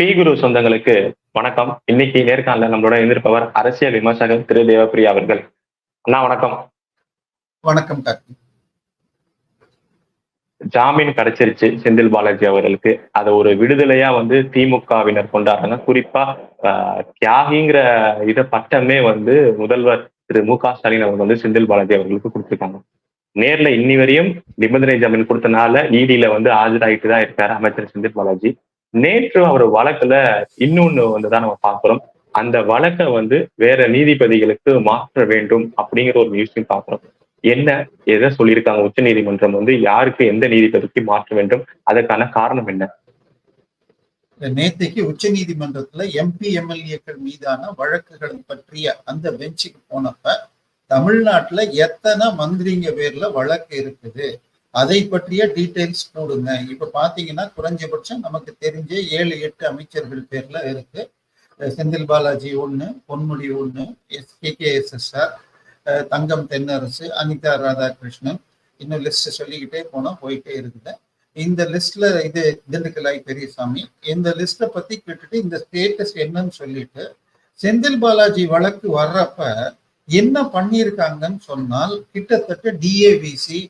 B குரு சொந்தங்களுக்கு வணக்கம். இன்னைக்கு நேர்காணல நம்மளோட இருந்திருப்பவர் அரசியல் விமர்சகர் திரு தேவப்பிரியா அவர்கள். அண்ணா வணக்கம். வணக்கம் ஜாமீன் கிடைச்சிருச்சு செந்தில் பாலாஜி அவர்களுக்கு. அதை ஒரு விடுதலையா வந்து திமுகவினர் கொண்டாடுறாங்க. குறிப்பா தியாகிங்கிற இத பட்டமே வந்து முதல்வர் திரு மு க ஸ்டாலின் அவங்க வந்து செந்தில் பாலாஜி அவர்களுக்கு கொடுத்திருக்காங்க. நேர்ல இன்னி வரையும் நிபந்தனை ஜாமீன் கொடுத்தனால இடியில வந்து ஆஜராயிட்டு தான் இருக்காரு அமைச்சர் செந்தில் பாலாஜி. நேற்று அவர் வழக்குல இன்னொன்னு வந்துதான் நம்ம பாக்குறோம் அந்த வழக்கை வந்து வேற நீதிபதிகளுக்கு மாற்ற வேண்டும் அப்படிங்கிற ஒரு நியூஸையும் பாக்குறோம் என்ன? எதை சொல்லியிருக்காங்க? உச்ச நீதிமன்றம் வந்து யாருக்கு எந்த நீதிபதிக்கு மாற்ற வேண்டும்? அதற்கான காரணம் என்ன? நேற்றுக்கு உச்ச நீதிமன்றத்துல எம்பி எம்எல்ஏக்கள் மீதான வழக்குகள் பற்றிய அந்த பெஞ்சுக்கு போனப்ப தமிழ்நாட்டுல எத்தனை மந்திரிங்க பேர்ல வழக்கு இருக்குது? அதை பற்றிய டீட்டெயில்ஸ் போடுங்க இப்ப பாத்தீங்கன்னா குறைஞ்சபட்சம் நமக்கு தெரிஞ்ச ஏழு எட்டு அமைச்சர்கள் பேர்ல இருக்கு. செந்தில் பாலாஜி ஒன்று பொன்முடி ஒன்று S K K S S R Thangam Thennarasu Anitha Radhakrishnan. இன்னும் லிஸ்ட் சொல்லிக்கிட்டே போனா போயிட்டே இருக்குது. இந்த லிஸ்ட்ல இது திண்டுக்கலாய் பெரியசாமி. இந்த லிஸ்ட்டை பத்தி கேட்டுட்டு இந்த ஸ்டேட்டஸ் என்னன்னு சொல்லிட்டு செந்தில் பாலாஜி வழக்கு வர்றப்ப என்ன பண்ணியிருக்காங்கன்னு சொன்னால் கிட்டத்தட்ட டிஏபிசி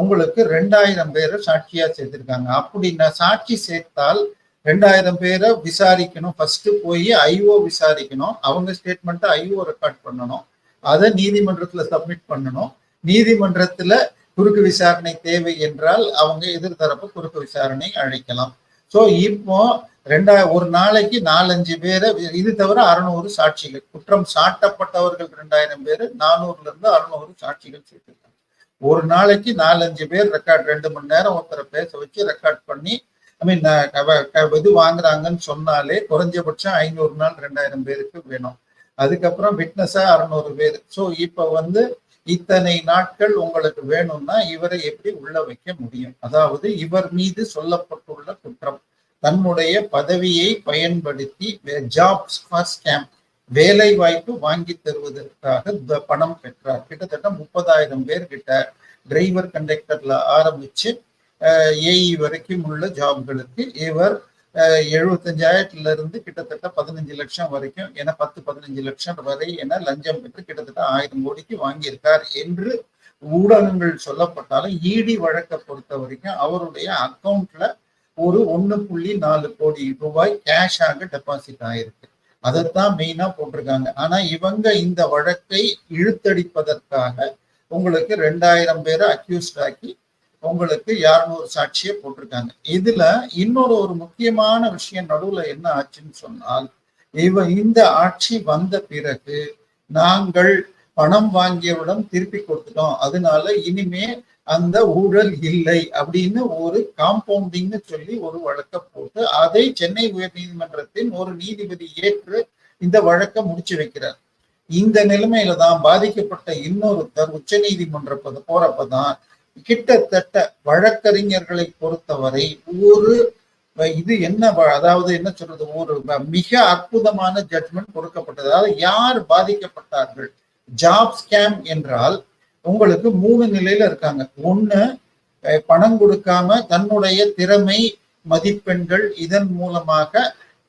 உங்களுக்கு ரெண்டாயிரம் பேரை சாட்சியா சேர்த்திருக்காங்க. அப்படி நான் சாட்சி சேர்த்தால் ரெண்டாயிரம் பேரை விசாரிக்கணும். ஃபர்ஸ்ட் போய் ஐஓ விசாரிக்கணும். அவங்க ஸ்டேட்மெண்ட்டை ஐஓ ரெக்கார்ட் பண்ணணும். அதை நீதிமன்றத்துல சப்மிட் பண்ணணும். நீதிமன்றத்துல குறுக்கு விசாரணை தேவை என்றால் அவங்க எதிர்த்தரப்பு குறுக்கு விசாரணை அழைக்கலாம். ஸோ இப்போ ரெண்டா ஒரு நாளைக்கு நாலஞ்சு பேரை இது தவிர அறுநூறு சாட்சிகள். குற்றம் சாட்டப்பட்டவர்கள் ரெண்டாயிரம் பேர் நானூறுல இருந்து அறுநூறு சாட்சிகள் சேர்த்து ஒரு நாளைக்கு நாலஞ்சு பேர் ரெக்கார்ட் ரெண்டு மணி நேரம் ஒருத்தரை பேச வச்சு ரெக்கார்ட் பண்ணி ஐ மீன் இது வாங்குறாங்கன்னு சொன்னாலே குறைஞ்சபட்சம் ஐநூறு நாள் ரெண்டாயிரம் பேருக்கு வேணும். அதுக்கப்புறம் விட்னஸா அறுநூறு பேர். ஸோ இப்போ வந்து இத்தனை நாட்கள் உங்களுக்கு வேணும்னா இவரை எப்படி உள்ள வைக்க முடியும்? அதாவது இவர் மீது சொல்லப்பட்டுள்ள குற்றம் தன்னுடைய பதவியை பயன்படுத்தி ஜாப்ஸ் ஃபார் ஸ்கேம் வேலை வாய்ப்பு வாங்கி தருவதற்காக பணம் பெற்றார். கிட்டத்தட்ட முப்பதாயிரம் பேர்கிட்ட டிரைவர் கண்டக்டர்ல ஆரம்பிச்சு ஏஇ வரைக்கும் உள்ள ஜாப்களுக்கு இவர் எழுபத்தஞ்சாயிரத்துல இருந்து கிட்டத்தட்ட பதினஞ்சு லட்சம் வரைக்கும் என பத்து பதினஞ்சு லட்சம் வரை என லஞ்சம் பெற்று கிட்டத்தட்ட ஆயிரம் கோடிக்கு வாங்கியிருக்கார் என்று ஊடகங்கள் சொல்லப்பட்டாலும் இடி வழக்கை பொறுத்த வரைக்கும் அவருடைய அக்கௌண்ட்ல ஒரு ஒன்று புள்ளி நாலு கோடி ரூபாய் கேஷாக டெபாசிட் ஆயிருக்கு. அதைத்தான் மெயினா போட்டிருக்காங்க. ஆனா இவங்க இந்த வழக்கை இழுத்தடிப்பதற்காக உங்களுக்கு ரெண்டாயிரம் பேரை அக்யூஸ்ட் ஆக்கி உங்களுக்கு இரநூறு சாட்சியை போட்டிருக்காங்க. இதுல இன்னொரு ஒரு முக்கியமான விஷயம் நடுவுல என்ன ஆச்சுன்னு சொன்னால் இவ இந்த ஆட்சி வந்த பிறகு நாங்கள் பணம் வாங்கியவுடன் திருப்பி கொடுத்துட்டோம். அதனால இனிமே அந்த ஊழல் இல்லை அப்படின்னு ஒரு காம்பவுண்டிங்னு சொல்லி ஒரு வழக்க போட்டு அதை சென்னை உயர் நீதிமன்றத்தின் ஒரு நீதிபதி ஏற்று இந்த வழக்கை முடிச்சு வைக்கிறார். இந்த நிலைமையில தான் பாதிக்கப்பட்ட இன்னொருத்தர் உச்ச நீதிமன்ற போறப்பதான் கிட்டத்தட்ட வழக்கறிஞர்களை பொறுத்தவரை ஒரு இது என்ன வ- அதாவது என்ன சொல்றது ஒரு மிக அற்புதமான ஜட்மெண்ட் கொடுக்கப்பட்டது. அதாவது யார் பாதிக்கப்பட்டார்கள்? ஜாப் ஸ்கேம் என்றால் உங்களுக்கு மூணு நிலையில இருக்காங்க. ஒண்ணு பணம் கொடுக்காம தன்னுடைய திறமை மதிப்பெண்கள் இதன் மூலமாக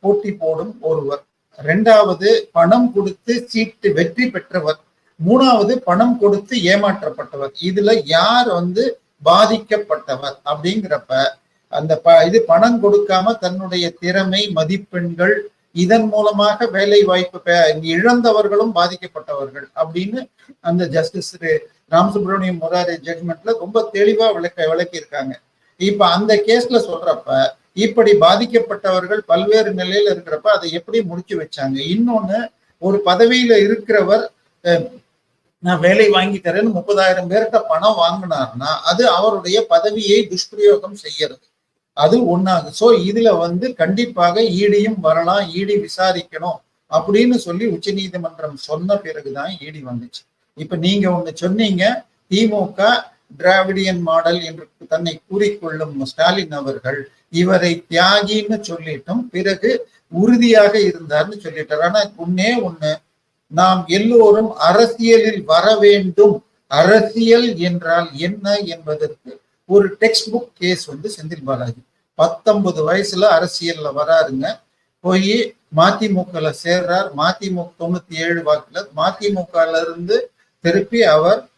போட்டி போடும் ஒருவர். ரெண்டாவது பணம் கொடுத்து சீட்டு வெற்றி பெற்றவர். மூணாவது பணம் கொடுத்து ஏமாற்றப்பட்டவர். இதுல யார் வந்து பாதிக்கப்பட்டவர் அப்படிங்கிறப்ப அந்த ப இது பணம் கொடுக்காம தன்னுடைய திறமை மதிப்பெண்கள் இதன் மூலமாக வேலை வாய்ப்பு இழந்தவர்களும் பாதிக்கப்பட்டவர்கள் அப்படின்னு அந்த ஜஸ்டிஸ் ராமசுப்ரமணியம் முராரி ஜட்மெண்ட்ல ரொம்ப தெளிவா விளக்க விளக்கியிருக்காங்க. இப்ப அந்த கேஸ்ல சொல்றப்ப இப்படி பாதிக்கப்பட்டவர்கள் பல்வேறு நிலையில இருக்கிறப்ப அதை எப்படி முடிச்சு வச்சாங்க? இன்னொன்னு ஒரு பதவியில இருக்கிறவர் நான் வேலை வாங்கி தரேன்னு முப்பதாயிரம் பேர்கிட்ட பணம் வாங்கினார்னா அது அவருடைய பதவியை துஷ்பிரயோகம் செய்யறது. அது ஒண்ணாகு சோ இதுல வந்து கண்டிப்பாக ஈடியும் வரலாம் ஈடி விசாரிக்கணும் அப்படின்னு சொல்லி உச்சநீதிமன்றம் சொன்ன பிறகுதான் ஈடி வந்துச்சு. இப்ப நீங்க ஒண்ணு சொன்னீங்க திமுக டிராவிடியன் மாடல் என்று தன்னை கூறிக்கொள்ளும் ஸ்டாலின் அவர்கள் இவரை தியாகின்னு சொல்லிட்டும் பிறகு உறுதியாக இருந்தார்னு சொல்லிட்டார். ஆனா ஒன்னே ஒண்ணு நாம் எல்லோரும் அரசியலில் வர வேண்டும். அரசியல் என்றால் என்ன என்பதற்கு ஒரு டெக்ஸ்ட் புக் கேஸ் வந்து செந்தில் பாலாஜி. பத்தொன்பது வயசுல அரசியல்ல வராருங்க. போய் மதிமுகல சேர்றார். மதிமுக தொண்ணூத்தி ஏழு வாக்குல மதிமுகல இருந்து திருப்பி அவர்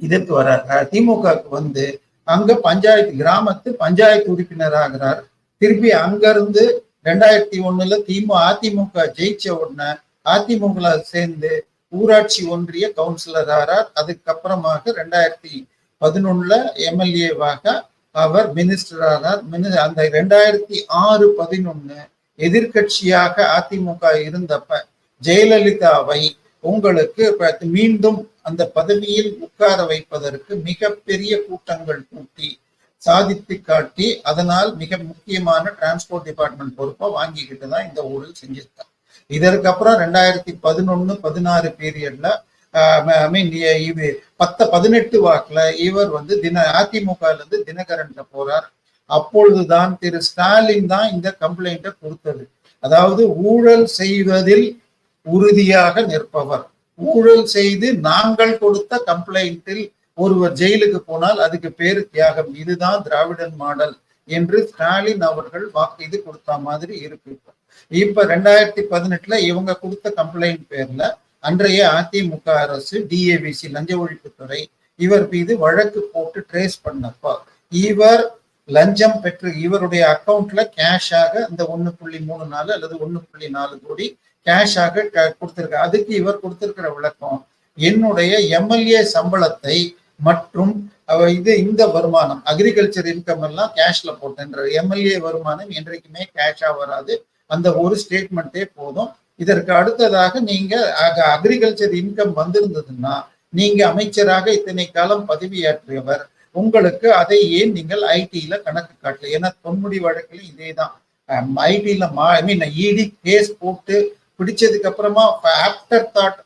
இதற்கு வர்றார் திமுக திமுகவுக்கு வந்து அங்க பஞ்சாயத்து கிராமத்து பஞ்சாயத்து உறுப்பினர் ஆகிறார் திருப்பி அங்கிருந்து ரெண்டாயிரத்தி ஒண்ணுல திமுக அதிமுக ஜெயிச்ச உடனே அதிமுக சேர்ந்து ஊராட்சி ஒன்றிய கவுன்சிலர் ஆறார். அதுக்கப்புறமாக ரெண்டாயிரத்தி பதினொன்னுல எம்எல்ஏவாக அவர் மினிஸ்டர் ஆனார். மினி- அந்த ரெண்டாயிரத்தி ஆறு பதினொன்னு எதிர்க்கட்சியாக அதிமுக இருந்தப்ப ஜெயலலிதாவை உங்களுக்கு மீண்டும் அந்த பதவியில் உட்கார வைப்பதற்கு மிகப்பெரிய கூட்டங்கள் கூட்டி சாதித்து காட்டி அதனால் மிக முக்கியமான டிரான்ஸ்போர்ட் டிபார்ட்மெண்ட் பொறுப்பை வாங்கிக்கிட்டு தான் இந்த ஊழல் செஞ்சிருக்காங்க. இதற்கப்புறம் ரெண்டாயிரத்தி பதினொன்னு பதினாறு பீரியட்ல ஐ மீன் இது பத்த பதினெட்டு வாக்குல இவர் வந்து தின அதிமுக இருந்து தினகரன்ட்ட போறார். அப்பொழுதுதான் திரு ஸ்டாலின் தான் இந்த கம்ப்ளைண்ட்டை கொடுத்தது. அதாவது ஊழல் செய்வதில் உறுதியாக நிற்பவர் ஊழல் செய்து நாங்கள் கொடுத்த கம்ப்ளைண்டில் ஒருவர் ஜெயிலுக்கு போனால் அதுக்கு பேரு தியாகம் இதுதான் திராவிடன் மாடல் என்று ஸ்டாலின் அவர்கள் வாக்கு இது கொடுத்த மாதிரி இருக்கு இப்ப. ரெண்டாயிரத்தி பதினெட்டுல இவங்க கொடுத்த கம்ப்ளைண்ட் பேர்ல அன்றைய அதிமுக அரசு டிஏவிசி லஞ்ச ஒழிப்புத்துறை இவர் மீது வழக்கு போட்டு ட்ரேஸ் பண்ணப்போ இவர் லஞ்சம் பெற்று இவருடைய அக்கவுண்ட்ல கேஷாக இந்த ஒன்னு புள்ளி மூணு நாலு அல்லது ஒண்ணு புள்ளி நாலு கோடி கேஷாக கொடுத்திருக்க அதுக்கு இவர் கொடுத்திருக்கிற விளக்கம் என்னுடைய எம்எல்ஏ சம்பளத்தை மற்றும் இது இந்த வருமானம் அக்ரிகல்ச்சர் இன்கம் எல்லாம் கேஷ்ல போட்டேன்ற எம்எல்ஏ வருமானம் என்றைக்குமே கேஷா வராது. அந்த ஒரு ஸ்டேட்மெண்ட்டே போதும். இதற்கு அடுத்ததாக நீங்க அக்ரிகல்ச்சர் இன்கம் வந்திருந்ததுன்னா நீங்க அமைச்சராக இத்தனை காலம் பதவியாற்றியவர் உங்களுக்கு அதை ஏன் நீங்கள் ஐடியில கணக்கு காட்டல? ஏன்னா பொன்முடி வழக்கில் இதே தான் ஐடியில மா ஐ மீன் இடி கேஸ் போட்டு பிடிச்சதுக்கு அப்புறமா ஆப்டர் தாட்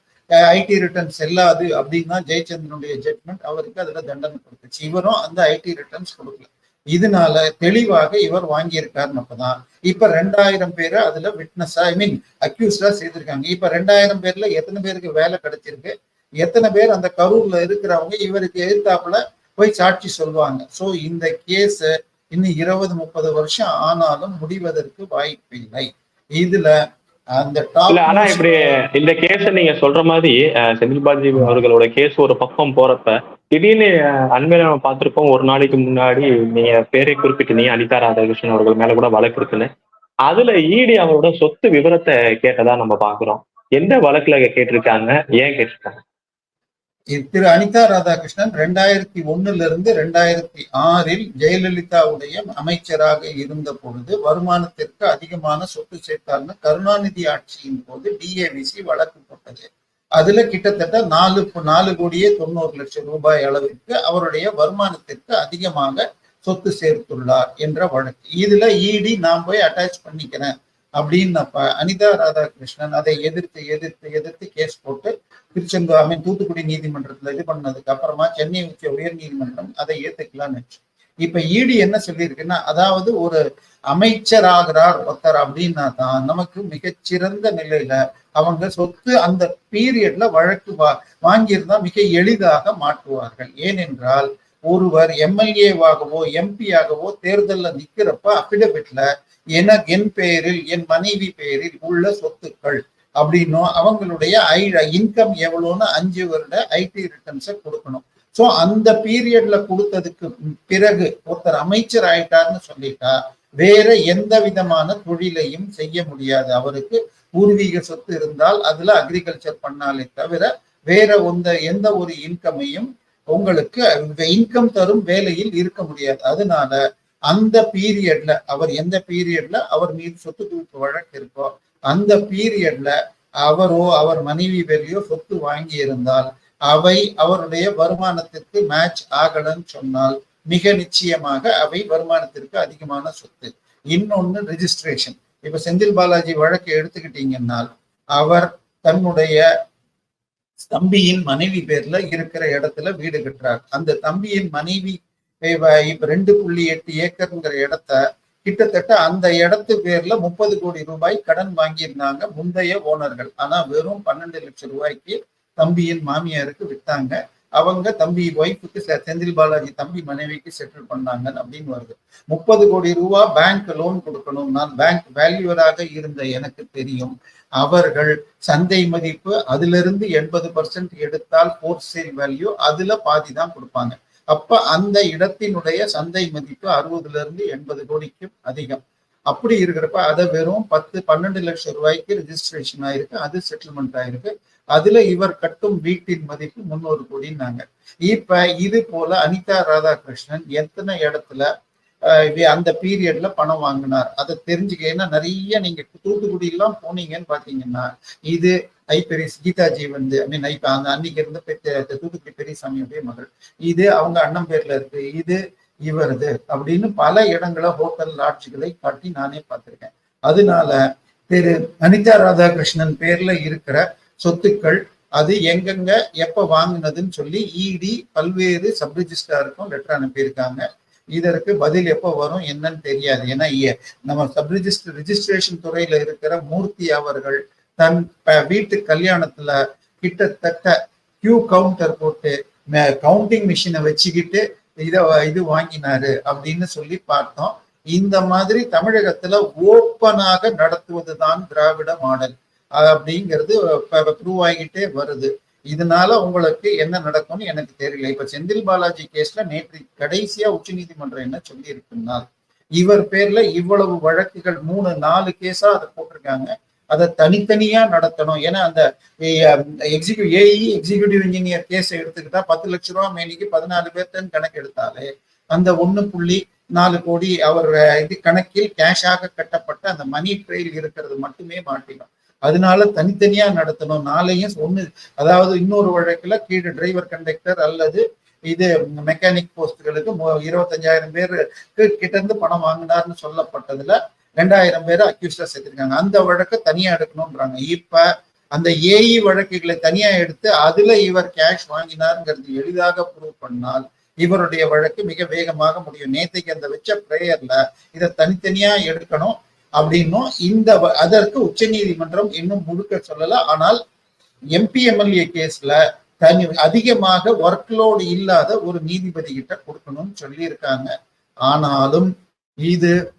ஐடி ரிட்டர்ன்ஸ் செல்லாது அப்படின்னா ஜெயச்சந்திரனுடைய ஜட்மெண்ட் அவருக்கு அதுல தண்டனை கொடுத்துச்சு. இவரும் அந்த ஐடி ரிட்டர்ன்ஸ் கொடுக்கல. இதனால தெளிவாக இவர் வாங்கியிருக்காருன்னு அப்பதான். இப்ப ரெண்டாயிரம் பேரை அதுல விட்னஸா ஐ மீன் அக்யூஸ்டா செய்திருக்காங்க. இப்ப ரெண்டாயிரம் பேர்ல எத்தனை பேருக்கு வேலை கிடைச்சிருக்கு? எத்தனை பேர் அந்த கரூர்ல இருக்கிறவங்க இவருக்கு எதிர்த்தாப்புல போய் சாட்சி சொல்லுவாங்க சோ இந்த கேஸ் இன்னும் இருபது முப்பது வருஷம் ஆனாலும் முடிவதற்கு வாய்ப்பில்லை. இதுல ஆனா இப்படி இந்த கேஸ் நீங்க சொல்ற மாதிரி செந்தில் பாலாஜி அவர்களோட கேஸ் ஒரு பக்கம் போறப்ப திடீர்னு அண்மையில நம்ம பார்த்திருப்போம் ஒரு நாளைக்கு முன்னாடி நீங்க பேரை குறிப்பிட்டு அனிதா ராதாகிருஷ்ணன் அவர்கள் மேல கூட வழக்கு இருக்குன்னு. அதுல ஈடி அவரோட சொத்து விவரத்தை கேட்டதா நம்ம பாக்குறோம் எந்த வழக்குல கேட்டிருக்காங்க? ஏன் கேட்டிருக்காங்க? திரு அனிதா ராதாகிருஷ்ணன் ரெண்டாயிரத்தி ஒண்ணுல இருந்து ரெண்டாயிரத்தி ஆறில் ஜெயலலிதாவுடைய அமைச்சராக இருந்த பொழுது வருமானத்திற்கு அதிகமான சொத்து சேர்த்தார்னு கருணாநிதி ஆட்சியின் போது டிஏவிசி வழக்கு போட்டது. அதுல கிட்டத்தட்ட நாலு நாலு கோடியே தொண்ணூறு லட்சம் ரூபாய் அளவிற்கு அவருடைய வருமானத்திற்கு அதிகமாக சொத்து சேர்த்துள்ளார் என்ற வழக்கு. இதுல இடி நான் போய் அட்டாச் பண்ணிக்கிறேன் அப்படின்னப்ப அனிதா ராதாகிருஷ்ணன் அதை எதிர்த்து எதிர்த்து எதிர்த்து கேஸ் போட்டு திருச்செந்தூர் ஐ மீன் தூத்துக்குடி நீதிமன்றத்துல இது பண்ணதுக்கு அப்புறமா சென்னை உச்ச உயர் நீதிமன்றம் அதை ஏத்துக்கலான்னு வச்சு இப்ப ஈடி என்ன சொல்லியிருக்குன்னா அதாவது ஒரு அமைச்சராகிறார் ஒருத்தர் அப்படின்னா தான் நமக்கு மிகச்சிறந்த நிலையில அவங்க சொத்து அந்த பீரியட்ல வழக்கு வா வாங்கியிருந்தா மிக எளிதாக மாற்றுவார்கள். ஏனென்றால் ஒருவர் எம்எல்ஏவாகவோ எம்பியாகவோ தேர்தல்ல நிக்கிறப்ப அபிடபிட்ல என என் பெயரில் என் மனைவி பெயரில் உள்ள சொத்துக்கள் அப்படின்னும் அவங்களுடைய ஐ இன்கம் எவ்வளோன்னு அஞ்சு வருட ஐடி ரிட்டர்ன்ஸை கொடுக்கணும். ஸோ அந்த பீரியட்ல கொடுத்ததுக்கு பிறகு ஒருத்தர் அமைச்சர் ஆயிட்டார்னு சொல்லிட்டா வேற எந்த விதமான தொழிலையும் செய்ய முடியாது. அவருக்கு பூர்வீக சொத்து இருந்தால் அதுல அக்ரிகல்ச்சர் பண்ணாலே தவிர வேற எந்த எந்த ஒரு இன்கமையும் உங்களுக்கு இன்கம் தரும் வேலையில் இருக்க முடியாது. அதனால அந்த பீரியட்ல அவர் எந்த பீரியட்ல அவர் மீது சொத்து குவிப்பு வழக்கு இருக்கோ அந்த பீரியட்ல அவரோ அவர் மனைவி பேரையோ சொத்து வாங்கி இருந்தால் அவை அவருடைய வருமானத்திற்கு மேட்ச் ஆகலன்னு சொன்னால் மிக நிச்சயமாக அவை வருமானத்திற்கு அதிகமான சொத்து. இன்னொன்னு ரெஜிஸ்ட்ரேஷன் இப்ப செந்தில் பாலாஜி வழக்கு எடுத்துக்கிட்டீங்கன்னால் அவர் தன்னுடைய தம்பியின் மனைவி பேர்ல இருக்கிற இடத்துல வீடு கட்டுறார். அந்த தம்பியின் மனைவி இப்ப ரெண்டு புள்ளி எட்டு ஏக்கர்ங்கிற இடத்த கிட்டத்தட்ட அந்த இடத்து பேர்ல முப்பது கோடி ரூபாய் கடன் வாங்கியிருந்தாங்க முந்தைய ஓனர்கள். ஆனா வெறும் பன்னெண்டு லட்சம் ரூபாய்க்கு தம்பியின் மாமியாருக்கு வித்தாங்க. அவங்க தம்பி ஒய்ஃபுக்கு செந்தில் பாலாஜி தம்பி மனைவிக்கு செட்டில் பண்ணாங்க அப்படின்னு வருது. முப்பது கோடி ரூபா பேங்க் லோன் கொடுக்கணும். நான் பேங்க் வேல்யூவராக இருந்த எனக்கு தெரியும். அவர்கள் சந்தை மதிப்பு அதிலிருந்து எண்பது பர்சன்ட் எடுத்தால் போர் சேல் வேல்யூ அதுல பாதி தான் கொடுப்பாங்க. அப்ப அந்த இடத்தினுடைய சந்தை மதிப்பு அறுபதுல இருந்து எண்பது கோடிக்கும் அதிகம். அப்படி இருக்கிறப்ப அதை வெறும் பத்து பன்னெண்டு லட்சம் ரூபாய்க்கு ரிஜிஸ்ட்ரேஷன் ஆயிருக்கு. அது செட்டில்மெண்ட் ஆயிருக்கு. அதுல இவர் கட்டும் வீட்டின் மதிப்பு முன்னூறு கோடின்னாங்க. இப்ப இது போல அனிதா ராதாகிருஷ்ணன் எத்தனை இடத்துல இது அந்த பீரியட்ல பணம் வாங்கினார்? அதை தெரிஞ்சுக்க ஏன்னா நிறைய நீங்க தூத்துக்குடி எல்லாம் போனீங்கன்னு பாத்தீங்கன்னா இது ஐப்பெரிய கீதாஜி வந்து ஐ மீன் இப்ப அந்த அன்னைக்கு இருந்த பெத்த- தூத்துக்குடி பெரியசாமியுடைய மகள். இது அவங்க அண்ணன் பேர்ல இருக்கு. இது இவரது அப்படின்னு பல இடங்கள ஹோட்டல் லாட்ஜுகளை காட்டி நானே பார்த்திருக்கேன். அதனால திரு அனிதா ராதாகிருஷ்ணன் பேர்ல இருக்கிற சொத்துக்கள் அது எங்கெங்க எப்ப வாங்கினதுன்னு சொல்லி இடி பல்வேறு சப்ரிஜிஸ்டாருக்கும் லெட்டர் அனுப்பியிருக்காங்க. இதற்கு பதில் எப்போ வரும் என்னன்னு தெரியாது. ஏன்னா நம்ம சப் ரிஜிஸ்டர் ரிஜிஸ்ட்ரேஷன் துறையில இருக்கிற மூர்த்தி அவர்கள் தன் வீட்டு கல்யாணத்துல கிட்டத்தட்ட கியூ கவுண்டர் போட்டு கவுண்டிங் மிஷினை வச்சுக்கிட்டு இத இது வாங்கினாரு அப்படின்னு சொல்லி பார்த்தோம். இந்த மாதிரி தமிழகத்துல ஓப்பனாக நடத்துவதுதான் திராவிட மாடல். அப்படிங்கிறது ப்ரூவ் ஆகிட்டே வருது. இதனால உங்களுக்கு என்ன நடக்கும்னு எனக்கு தெரியல. இப்ப செந்தில் பாலாஜி கேஸ்ல நேற்று கடைசியா உச்சநீதிமன்றம் என்ன சொல்லி இருக்குன்னா இவர் பேர்ல இவ்வளவு வழக்குகள் மூணு நாலு கேஸா அதை போட்டிருக்காங்க. அதை தனித்தனியா நடத்தணும். ஏன்னா அந்த எக்ஸிக்யூ A E executive engineer case எடுத்துக்கிட்டா பத்து லட்ச ரூபா மேனிக்கு பதினாலு பேர்த்தன்னு கணக்கு எடுத்தாலே அந்த ஒண்ணு புள்ளி நாலு கோடி அவர் இது கணக்கில் கேஷாக கட்டப்பட்ட அந்த மணி ட்ரெயில் இருக்கிறது மட்டுமே மாட்டிடும். அதனால தனித்தனியா நடத்தணும். நாளையும் ஒண்ணு அதாவது இன்னொரு வழக்குல கீழே டிரைவர் கண்டக்டர் அல்லது இது மெக்கானிக் போஸ்ட்களுக்கு இருபத்தஞ்சாயிரம் பேருக்கு கிட்ட இருந்து பணம் வாங்கினார்னு சொல்லப்பட்டதுல ரெண்டாயிரம் பேர் அக்யூஸ்டா சேர்த்திருக்காங்க. அந்த வழக்கை தனியா எடுக்கணும்ன்றாங்க. இப்ப அந்த ஏஇ வழக்குகளை தனியா எடுத்து அதுல இவர் கேஷ் வாங்கினாருங்கிறது எளிதாக ப்ரூவ் பண்ணால் இவருடைய வழக்கு மிக வேகமாக முடியும். நேத்தைக்கு அந்த வச்ச பிரேயர்ல இதை தனித்தனியா எடுக்கணும் அப்படின்னும் இந்த வ- அதற்கு உச்சநீதிமன்றம் இன்னும் முழுக்க சொல்லல. ஆனால் எம்பி எம்எல்ஏ கேஸ்ல தனி அதிகமாக ஒர்க் லோடு இல்லாத ஒரு நீதிபதி கிட்ட கொடுக்கணும்னு சொல்லியிருக்காங்க. ஆனாலும் இது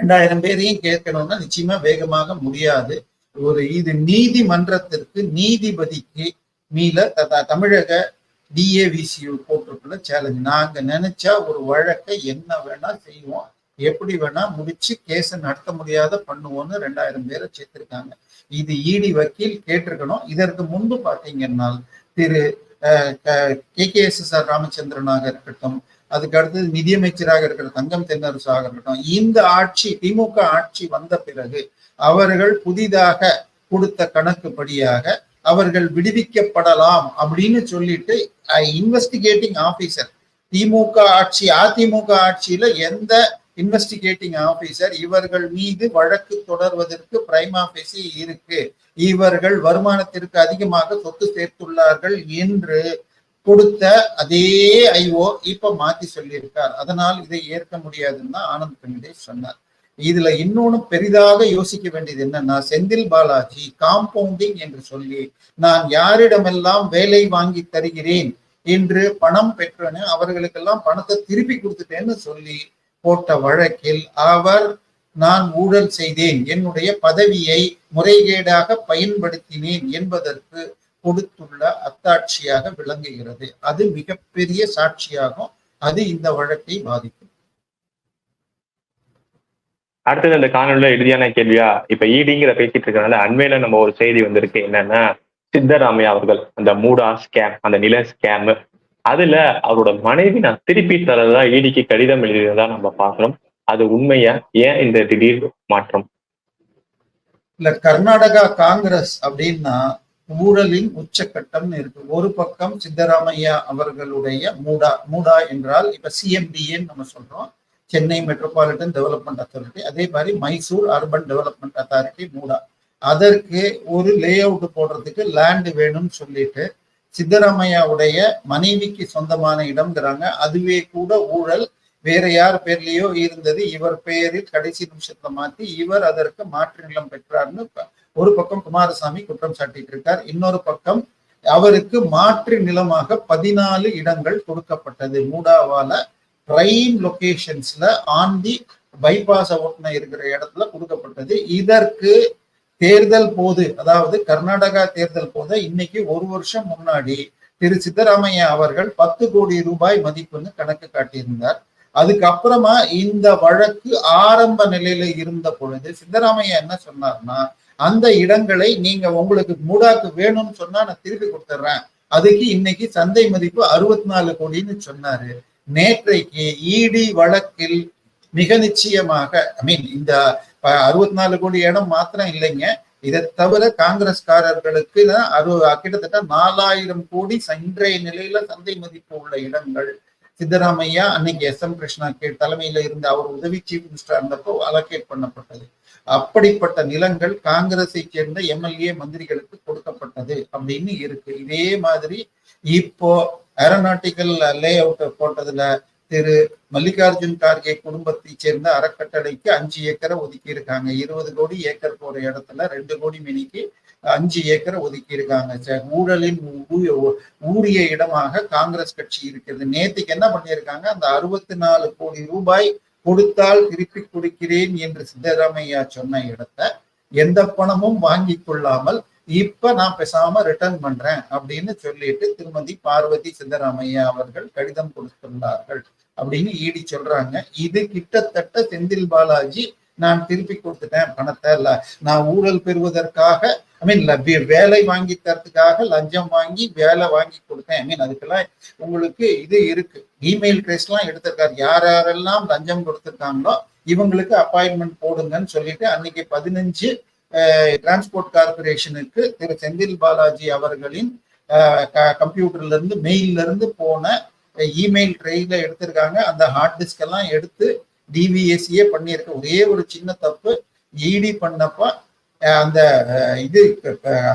ரெண்டாயிரம் பேரையும் கேட்கணும்னா நிச்சயமா வேகமாக முடியாது. ஒரு இது நீதிமன்றத்திற்கு நீதிபதிக்கு மீள தமிழக டிஏவிசியு போட்டிருக்குள்ள சேலஞ்ச் நாங்க நினைச்சா ஒரு வழக்கை என்ன வேணா செய்வோம். எப்படி வேணா முடிச்சு கேஸை நடத்த முடியாத பண்ணுவோம்னு ரெண்டாயிரம் பேரை சேர்த்திருக்காங்க. இது இடி வக்கீல் கேட்டிருக்கணும். இதற்கு முன்பு பாத்தீங்கன்னா திரு K K S S R ராமச்சந்திரனாக இருக்கட்டும் அதுக்கு அடுத்தது நிதியமைச்சராக இருக்கிற தங்கம் தென்னரசாக இருக்கட்டும் இந்த ஆட்சி திமுக ஆட்சி வந்த பிறகு அவர்கள் புதிதாக கொடுத்த கணக்குப்படியாக அவர்கள் விடுவிக்கப்படலாம் அப்படின்னு சொல்லிட்டு இன்வெஸ்டிகேட்டிங் ஆபீசர் திமுக ஆட்சி அதிமுக ஆட்சியில எந்த இன்வெஸ்டிகேட்டிங் ஆபீசர் இவர்கள் மீது வழக்கு தொடர்வதற்கு பிரைம் ஆபீசி இருக்கு. இவர்கள் வருமானத்திற்கு அதிகமாக சொத்து சேர்த்துள்ளார்கள் என்று கொடுத்த அதே ஐஓ இப்ப மாத்தி சொல்லியிருக்கார். அதனால் இதை ஏற்க முடியாதுன்னு தான் ஆனந்த் பெண்டே சொன்னார். இதுல இன்னொன்னு பெரிதாக யோசிக்க வேண்டியது என்னன்னா செந்தில் பாலாஜி காம்பவுண்டிங் என்று சொல்லி நான் யாரிடமெல்லாம் வேலை வாங்கி தருகிறேன் என்று பணம் பெற்றேன்னு அவர்களுக்கெல்லாம் பணத்தை திருப்பி கொடுத்துட்டேன்னு சொல்லி போட்ட வழக்கில் அவர் நான் ஊழல் செய்தேன். என்னுடைய பதவியை முறைகேடாக பயன்படுத்தினேன் என்பதற்கு கொடுத்துள்ள அத்தாட்சியாக விளங்குகிறது. அது மிகப்பெரிய சாட்சியாகும். அது இந்த வழக்கை பாதிக்கும். அடுத்தது அந்த காணொலியில இறுதியான கேள்வியா? இப்ப ஈடிங்கிற பேசிட்டு இருக்கனால அண்மையில நம்ம ஒரு செய்தி வந்திருக்கு. என்னன்னா சித்தராமையா அவர்கள் அந்த மூடா ஸ்கேம் அந்த நில ஸ்கேம் அதுல அவரோட மனைவி நான் திருப்பி தரதா? ஈடிக்கு கடிதம் எழுதியதா நம்ம பாக்குறோம் அது உண்மையா? ஏன் இந்த திடீர் மாற்றம்? இல்ல கர்நாடகா காங்கிரஸ் அப்படின்னா ஊழலின் உச்சக்கட்டம் இருக்கு. ஒரு பக்கம் சித்தராமையா அவர்களுடைய மூடா மூடா என்றால் இப்ப சிஎம்டிஏன்னு நம்ம சொல்றோம். சென்னை மெட்ரோபாலிட்டன் டெவலப்மெண்ட் அத்தாரிட்டி அதே மாதிரி மைசூர் அர்பன் டெவலப்மெண்ட் அத்தாரிட்டி மூடா. அதற்கு ஒரு லே அவுட் போடுறதுக்கு லேண்டு வேணும்னு சொல்லிட்டு சித்தராமையாவுடைய மனைவிக்கு சொந்தமான இடம்ங்கிறாங்க. அதுவே கூட ஊழல். வேற யார் பேர்லயோ இருந்தது. இவர் பெயரில் கடைசி நிமிஷத்துல மாத்தி இவர் அதற்கு மாற்று நிலம் பெற்றார்னு ஒரு பக்கம் குமாரசாமி குற்றம் சாட்டிட்டு இருக்கார். இன்னொரு பக்கம் அவருக்கு மாற்று நிலமாக பதினாலு இடங்கள் கொடுக்கப்பட்டது. மூடாவால பிரைம் லொகேஷன்ஸ்ல ஆன் தி பைபாஸ் ஓட்டுன இருக்கிற இடத்துல கொடுக்கப்பட்டது. இதற்கு தேர்தல் போது அதாவது கர்நாடகா தேர்தல் போது இன்னைக்கு ஒரு வருஷம் முன்னாடி திரு சித்தராமையா அவர்கள் பத்து கோடி ரூபாய் மதிப்புன்னு கணக்கு காட்டியிருந்தார். அதுக்கப்புறமா இந்த வழக்கு ஆரம்ப நிலையில இருந்த பொழுது சித்தராமையா என்ன சொன்னார்னா அந்த இடங்களை நீங்க உங்களுக்கு மூடாக்கு வேணும்னு சொன்னா நான் திருப்பி கொடுத்துட்றேன் அதுக்கு இன்னைக்கு சந்தை மதிப்பு அறுபத்தி நாலு கோடின்னு சொன்னாரு. நேற்றைக்கு இடி வழக்கில் மிக நிச்சயமாக ஐ மீன் இந்த அறுபத்தி நாலு கோடி இடம் மாத்திரம் இல்லைங்க. இதை தவிர காங்கிரஸ்காரர்களுக்கு அறு கிட்டத்தட்ட நாலாயிரம் கோடி இன்றைய நிலையில சந்தை மதிப்பு உள்ள இடங்கள். சித்தராமையா அன்னைக்கு எஸ் எம் கிருஷ்ணா கே தலைமையில இருந்த அவர் உதவி சீஃப் மினிஸ்டர் இருந்தப்போ அலோகேட் பண்ணப்பட்டது. அப்படிப்பட்ட நிலங்கள் காங்கிரஸை சேர்ந்த எம்எல்ஏ மந்திரிகளுக்கு கொடுக்கப்பட்டது அப்படின்னு இருக்கு. இதே மாதிரி இப்போ ஏரோநாட்டிக்கல் லே அவுட் போட்டதுல திரு மல்லிகார்ஜுன் கார்கே குடும்பத்தை சேர்ந்த அறக்கட்டளைக்கு அஞ்சு ஏக்கரை ஒதுக்கி இருக்காங்க இருபது கோடி ஏக்கர் போற இடத்துல ரெண்டு கோடி மினிக்கு அஞ்சு ஏக்கரை ஒதுக்கி இருக்காங்க ஊழலின் ஊரிய இடமாக காங்கிரஸ் கட்சி இருக்கிறது. நேத்துக்கு என்ன பண்ணியிருக்காங்க? அந்த அறுபத்தி நாலு கோடி ரூபாய் கொடுத்தால் திருப்பி கொடுக்கிறேன் என்று சித்தராமையா சொன்ன இடத்த எந்த பணமும் வாங்கி கொள்ளாமல் இப்ப நான் பேசாம ரிட்டர்ன் பண்றேன் அப்படின்னு சொல்லிட்டு திருமதி பார்வதி சித்தராமையா அவர்கள் கடிதம் கொடுத்துள்ளார்கள் அப்படின்னு ஈடி சொல்றாங்க. இது கிட்டத்தட்ட செந்தில் பாலாஜி நான் திருப்பி கொடுத்துட்டேன் பணத்தை. இல்ல நான் ஊழல் பெறுவதற்காக ஐ மீன் வேலை வாங்கி தரத்துக்காக லஞ்சம் வாங்கி வேலை வாங்கி கொடுத்தேன். ஐ மீன் அதுக்கெல்லாம் உங்களுக்கு இது இருக்கு. இமெயில் ட்ரெஸ்லாம் எடுத்திருக்காரு. யார் யாரெல்லாம் லஞ்சம் கொடுத்துருக்காங்களோ இவங்களுக்கு அப்பாயின்மெண்ட் போடுங்கன்னு சொல்லிட்டு அன்னைக்கு பதினஞ்சு டிரான்ஸ்போர்ட் கார்பரேஷனுக்கு திரு செந்தில் பாலாஜி அவர்களின் கம்ப்யூட்டர்ல இருந்து மெயில்ல இருந்து போன இமெயில் ட்ரெயில எடுத்திருக்காங்க. அந்த ஹார்ட் டிஸ்க் எல்லாம் எடுத்து டிவிஎஸ்சியே பண்ணியிருக்க. ஒரே ஒரு சின்ன தப்பு. இடி பண்ணப்ப அந்த இது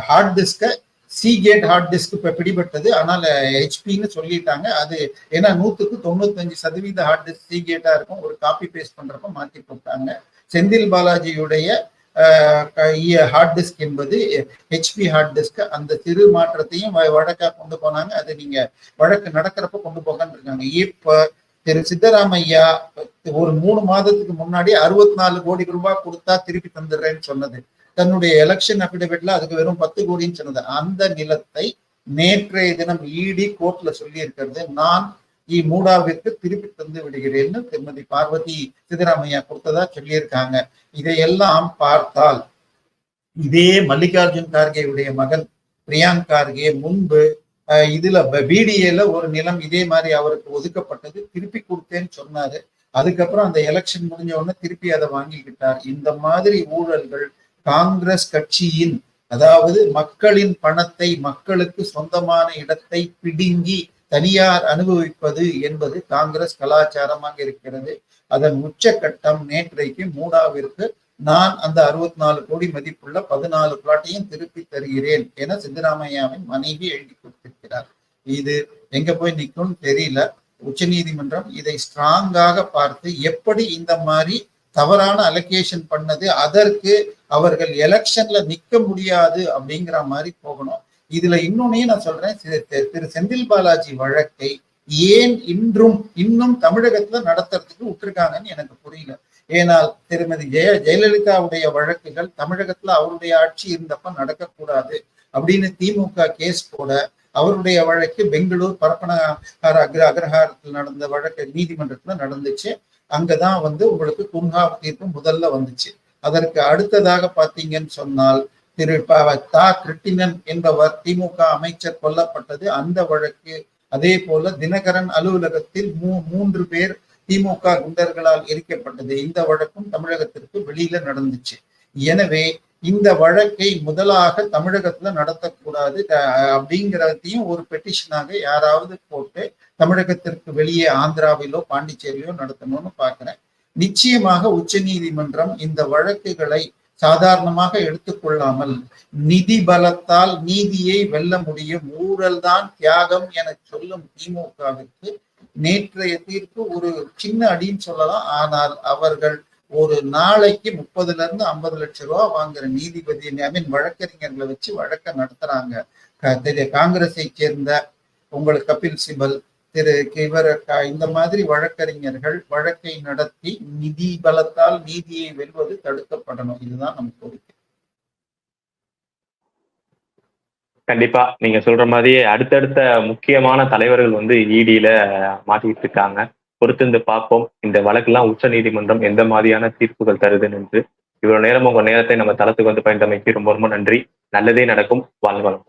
ஹார்ட் டிஸ்கை சி கேட் ஹார்ட் டிஸ்க் இப்ப பிடிபட்டது. ஆனால் ஹெச்பின்னு சொல்லிட்டாங்க. அது ஏன்னா நூத்துக்கு தொண்ணூத்தஞ்சு சதவீத ஹார்ட் டிஸ்க் சி கேட்டா இருக்கும். ஒரு காப்பி பேஸ்ட் பண்றப்ப மாத்தி போட்டாங்க. செந்தில் பாலாஜியுடைய ஹார்ட் டிஸ்க் என்பது ஹெச்பி ஹார்ட் டிஸ்க் அந்த சிறு மாற்றத்தையும் வழக்கா கொண்டு போனாங்க. அது நீங்க வழக்கு நடக்கிறப்ப கொண்டு போகன்னு இருக்காங்க. இப்ப திரு சித்தராமையா ஒரு மூணு மாதத்துக்கு முன்னாடி அறுபத்தி நாலு கோடி ரூபாய் கொடுத்தா திருப்பி தந்துடுறேன்னு சொன்னது. தன்னுடைய எலெக்ஷன் அபிடவிட்ல அதுக்கு வெறும் பத்து கோடின்னு சொன்னது. அந்த நிலத்தை நேற்றைய தினம் இடி கோர்ட்ல சொல்லி இருக்கிறது நான் இ மூடாவிற்கு திருப்பி தந்து விடுகிறேன்னு திருமதி பார்வதி சித்தராமையா கொடுத்ததா சொல்லியிருக்காங்க. இதையெல்லாம் பார்த்தால் இதே மல்லிகார்ஜுன் கார்கேயுடைய மகன் பிரியாங்க் கார்கே முன்பு இதுல பிடிஏல ஒரு நிலம் இதே மாதிரி அவருக்கு ஒதுக்கப்பட்டது திருப்பி கொடுத்தேன்னு சொன்னாரு. அதுக்கப்புறம் அந்த எலெக்ஷன் முடிஞ்ச உடனே திருப்பி அதை வாங்கிக்கிட்டார். இந்த மாதிரி ஊழல்கள் காங்கிரஸ் கட்சியின் அதாவது மக்களின் பணத்தை மக்களுக்கு சொந்தமான இடத்தை பிடுங்கி தனியார் அனுபவிப்பது என்பது காங்கிரஸ் கலாச்சாரமாக இருக்கிறது. அதன் உச்சக்கட்டம் நேற்றைக்கு மூடாவிற்கு நான் அந்த அறுபத்தி நாலு கோடி மதிப்புள்ள பதினாலு பிளாட்டையும் திருப்பி தருகிறேன் என சித்தராமையாவின் மனைவி எழுதி கொடுத்திருக்கிறார். இது எங்க போய் நிற்கும்னு தெரியல. உச்ச நீதிமன்றம் இதை ஸ்ட்ராங்காக பார்த்து எப்படி இந்த மாதிரி தவறான அலோகேஷன் பண்ணது அதற்கு அவர்கள் எலெக்ஷன்ல நிக்க முடியாது அப்படிங்கிற மாதிரி போகணும். இதுல இன்னொன்னையும் நான் சொல்றேன். திரு செந்தில் பாலாஜி வழக்கை ஏன் இன்றும் இன்னும் தமிழகத்துல நடத்துறதுக்கு விட்டுருக்காங்கன்னு எனக்கு புரியல. ஏனால் திருமதி ஜெய ஜெயலலிதாவுடைய வழக்குகள் தமிழகத்துல அவருடைய ஆட்சி இருந்தப்ப நடக்கக்கூடாது அப்படின்னு திமுக கேஸ் போட அவருடைய வழக்கு பெங்களூர் பரப்பன அக்ர அக்ரஹாரத்தில் நடந்த வழக்கு நீதிமன்றத்துல நடந்துச்சு. அங்கதான் வந்து உங்களுக்கு குன்ஹா தீர்ப்பு முதல்ல வந்துச்சு. அதற்கு அடுத்ததாக பாத்தீங்கன்னு சொன்னால் திரு தா கிருட்டினன் என்பவர் திமுக அமைச்சர் கொல்லப்பட்டது. அந்த வழக்கு அதே போல தினகரன் அலுவலகத்தில் மூ மூன்று பேர் திமுக குண்டர்களால் எரிக்கப்பட்டது. இந்த வழக்கும் தமிழகத்திற்கு வெளியில நடந்துச்சு. எனவே இந்த வழக்கை முதலாக தமிழகத்துல நடத்தக்கூடாது. அப்படிங்கிறதையும் ஒரு பெட்டிஷனாக யாராவது போட்டு தமிழகத்திற்கு வெளியே ஆந்திராவிலோ பாண்டிச்சேரியிலோ நடத்தணும்னு பாக்குறேன் நிச்சயமாக உச்ச நீதிமன்றம் இந்த வழக்குகளை சாதாரணமாக எடுத்துக்கொள்ளாமல் நிதி பலத்தால் நீதியை வெல்ல முடியும். ஊழல் தான் தியாகம் என சொல்லும் திமுகவிற்கு நேற்றைய தீர்ப்பு ஒரு சின்ன அடின்னு சொல்லலாம். ஆனால் அவர்கள் ஒரு நாளைக்கு முப்பதுல இருந்து ஐம்பது லட்சம் ரூபா வாங்குற நீதிபதி ஐ மீன் வழக்கறிஞர்களை வச்சு வழக்க நடத்துறாங்க. காங்கிரஸை சேர்ந்த உங்களுக்கு கபில் சிபல் திரு கிவரக்கா இந்த மாதிரி வழக்கறிஞர்கள் வழக்கை நடத்தி நிதி பலத்தால் நீதியை வெல்வது தடுக்கப்படணும். இதுதான் நம்ம கோரிக்கை. கண்டிப்பா. நீங்க சொல்ற மாதிரி அடுத்தடுத்த முக்கியமான தலைவர்கள் வந்து இடியில மாட்டிக்கிட்டு இருக்காங்க. பொறுத்திருந்து பார்ப்போம். இந்த வழக்கெல்லாம் உச்ச நீதிமன்றம் எந்த மாதிரியான தீர்ப்புகள் தருதுன்னு என்று. இவ்வளவு நேரம் உங்க நேரத்தை நம்ம தளத்துக்கு வந்து பயந்தமைக்கு ரொம்ப ரொம்ப நன்றி. நல்லதே நடக்கும். வாழ்க